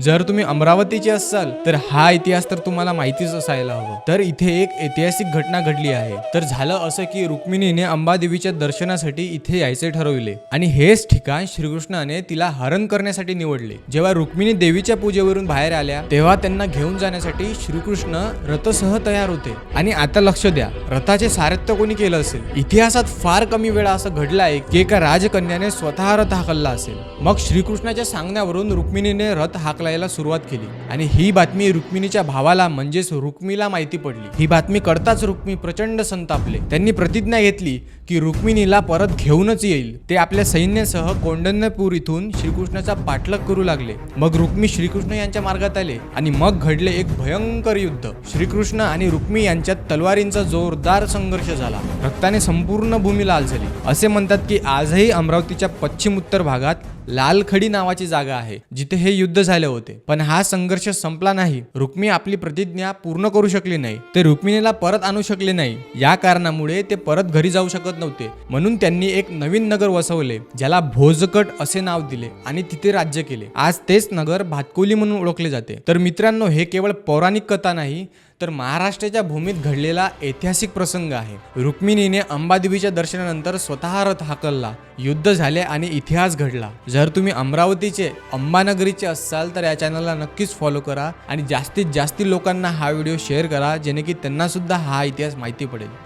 जर तुम्ही अमरावतीचे असाल तर हा इतिहास तर तुम्हाला माहितीच असायला हवं. तर इथे एक ऐतिहासिक घटना घडली आहे. तर झालं असं की रुक्मिणीने अंबादेवीच्या दर्शनासाठी इथे यायचे ठरवले. आणि हेच ठिकाण श्रीकृष्णाने तिला हरण करण्यासाठी निवडले. जेव्हा रुक्मिणी देवीच्या पूजेवरून बाहेर आल्या तेव्हा त्यांना घेऊन जाण्यासाठी श्रीकृष्ण रथसह तयार होते. आणि आता लक्ष द्या रथाचे सारथ्य कोणी केलं असेल? इतिहासात फार कमी वेळा असं घडलं आहे की एका राजकन्याने स्वतः रथ हाकलला असेल. मग श्रीकृष्णाच्या सांगण्यावरून रुक्मिणीने रथ हाकलायला सुरुवात केली. आणि ही बातमी रुक्मिणीच्या भावाला म्हणजेच रुक्मीला माहिती पडली. ही बातमी कळताच रुक्मी प्रचंड संतापले. त्यांनी प्रतिज्ञा घेतली की रुक्मिणीला परत घेऊनच येईल. ते आपल्या सैन्यासह कोंडन्यपूर इथून श्रीकृष्णाचा पाठलाग करू लागले. मग रुक्मी श्रीकृष्ण यांच्या मार्गात आले आणि मग घडले एक भयंकर युद्ध. श्रीकृष्ण आणि रुक्मी यांच्यात तलवारींचा जोरदार संघर्ष झाला. रक्ताने संपूर्ण भूमी लाल झाली. असे म्हणतात की आजही अमरावतीच्या पश्चिम उत्तर भागात लालखडी नावाची जागा आहे जिथे हे युद्ध झाले होते. पण हा संघर्ष संपला नाही. रुक्मी आपली प्रतिज्ञा पूर्ण करू शकली नाही. ते रुक्मिणीला परत आणू शकले नाही. या कारणामुळे ते परत घरी जाऊ शकत नव्हते. म्हणून त्यांनी एक नवीन नगर वसवले ज्याला भोजकट असे नाव दिले आणि तिथे राज्य केले. आज तेच नगर भातकुली म्हणून ओळखले जाते. तर मित्रांनो हे केवळ पौराणिक कथा नाही तर महाराष्ट्राच्या भूमीत घडलेला ऐतिहासिक प्रसंग आहे. रुक्मिणीने अंबादेवीच्या दर्शनानंतर स्वतः रथ हाकलला युद्ध झाले आणि इतिहास घडला. जर तुम्ही अमरावतीचे अंबानगरीचे असाल तर या चॅनलला नक्कीच फॉलो करा आणि जास्तीत जास्त लोकांना हा व्हिडिओ शेअर करा जेणे की त्यांना सुद्धा हा इतिहास माहिती पडेल.